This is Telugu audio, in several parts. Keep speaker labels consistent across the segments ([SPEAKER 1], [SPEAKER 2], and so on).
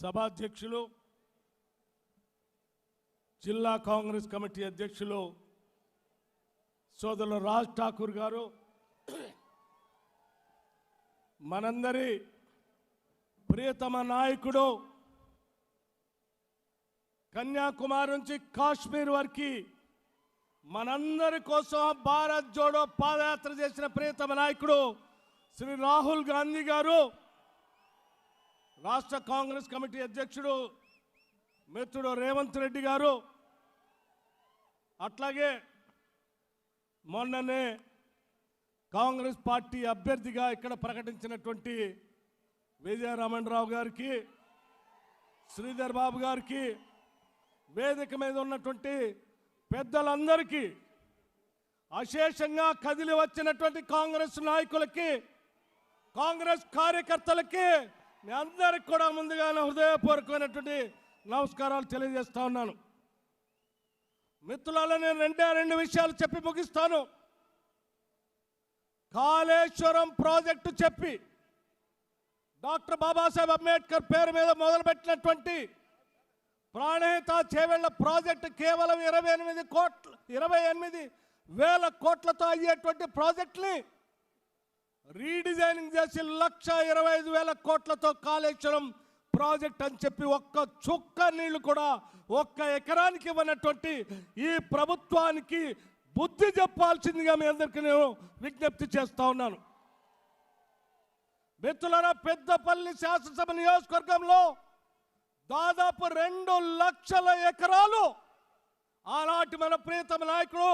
[SPEAKER 1] సభాధ్యక్షులు జిల్లా కాంగ్రెస్ కమిటీ అధ్యక్షులు సోదరులు రాజ్ ఠాకూర్ గారు మనందరి ప్రియతమ నాయకుడు కన్యాకుమారి నుంచి కాశ్మీర్ వరకు మనందరి కోసం భారత్ జోడో పాదయాత్ర చేసిన ప్రియతమ నాయకుడు శ్రీ రాహుల్ గాంధీ గారు. రాష్ట్ర కాంగ్రెస్ కమిటీ అధ్యక్షుడు మిత్రుడు రేవంత్ రెడ్డి గారు అట్లాగే మొన్ననే కాంగ్రెస్ పార్టీ అభ్యర్థిగా ఇక్కడ ప్రకటించినటువంటి విజయరామణరావు గారికి శ్రీధర్ బాబు గారికి వేదిక మీద ఉన్నటువంటి పెద్దలందరికీ అశేషంగా కదిలి వచ్చినటువంటి కాంగ్రెస్ నాయకులకి కాంగ్రెస్ కార్యకర్తలకి మీ అందరికి కూడా ముందుగానే హృదయపూర్వకమైనటువంటి నమస్కారాలు తెలియజేస్తా ఉన్నాను. మిత్రులలో నేను రెండే రెండు విషయాలు చెప్పి ముగిస్తాను. కాళేశ్వరం ప్రాజెక్టు చెప్పి డాక్టర్ బాబాసాహెబ్ అంబేద్కర్ పేరు మీద మొదలుపెట్టినటువంటి ప్రాణహిత చేవెళ్ళ ప్రాజెక్టు కేవలం ఇరవై ఎనిమిది కోట్ల ఇరవై ఎనిమిది వేల కోట్లతో అయ్యేటువంటి ప్రాజెక్టుని రీడిజైనింగ్ చేసి లక్ష ఇరవై ఐదు వేల కోట్లతో కాళేశ్వరం ప్రాజెక్ట్ అని చెప్పి ఒక్క చుక్క నీళ్ళు కూడా ఒక్క ఎకరానికి ఇవ్వనటువంటి ఈ ప్రభుత్వానికి బుద్ధి చెప్పాల్సిందిగా మీ అందరికీ నేను విజ్ఞప్తి చేస్తా ఉన్నాను. మిత్రులరా పెద్దపల్లి శాసనసభ నియోజకవర్గంలో దాదాపు రెండు లక్షల ఎకరాలు ఆనాటి మన ప్రీతమ నాయకుడు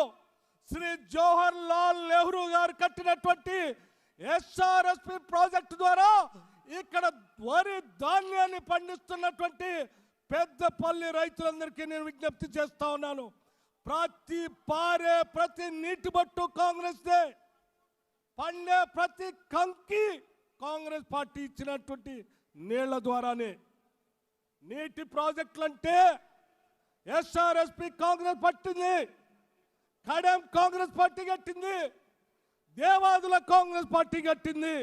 [SPEAKER 1] శ్రీ జవహర్ లాల్ నెహ్రూ గారు కట్టినటువంటి ఎస్ఆర్ఎస్పి ప్రాజెక్టు ద్వారా ఇక్కడ వరి ధాన్యాన్ని పండిస్తున్నటువంటి పెద్దపల్లి రైతులందరికీ నేను విజ్ఞప్తి చేస్తా ఉన్నాను. ప్రతి పారే ప్రతి నీటి బట్టు కాంగ్రెస్దే. పండే ప్రతి కంకి కాంగ్రెస్ పార్టీ ఇచ్చినటువంటి నీళ్ళ ద్వారానే. నీటి ప్రాజెక్టులు అంటే ఎస్ఆర్ఎస్పి కాంగ్రెస్ పట్టింది. కడెం కాంగ్రెస్ పార్టీ కట్టింది. దేవాదుల కాంగ్రెస్ పార్టీ కట్టింది.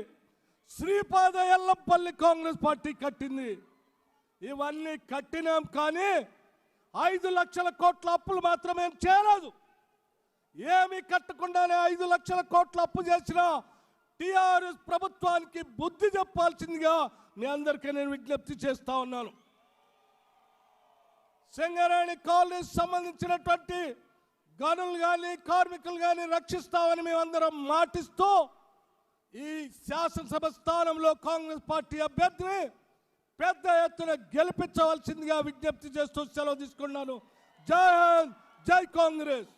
[SPEAKER 1] శ్రీపాద ఎల్లంపల్లి కాంగ్రెస్ పార్టీ కట్టింది. ఇవన్నీ కట్టినాం కానీ ఐదు లక్షల కోట్ల అప్పులు మాత్రమే చేయలేదు. ఏమి కట్టకుండానే ఐదు లక్షల కోట్ల అప్పు చేసిన టిఆర్ఎస్ ప్రభుత్వానికి బుద్ధి చెప్పాల్సిందిగా మీ అందరికీ నేను విజ్ఞప్తి చేస్తా ఉన్నాను. సింగరేణి కాలనీకి సంబంధించినటువంటి గనులు కానీ కార్మికులు కానీ రక్షిస్తామని మేమందరం మాటిస్తూ ఈ శాసనసభ స్థానంలో కాంగ్రెస్ పార్టీ అభ్యర్థిని పెద్ద ఎత్తున గెలిపించవలసిందిగా విజ్ఞప్తి చేస్తూ సెలవు తీసుకున్నాను. జై జై కాంగ్రెస్!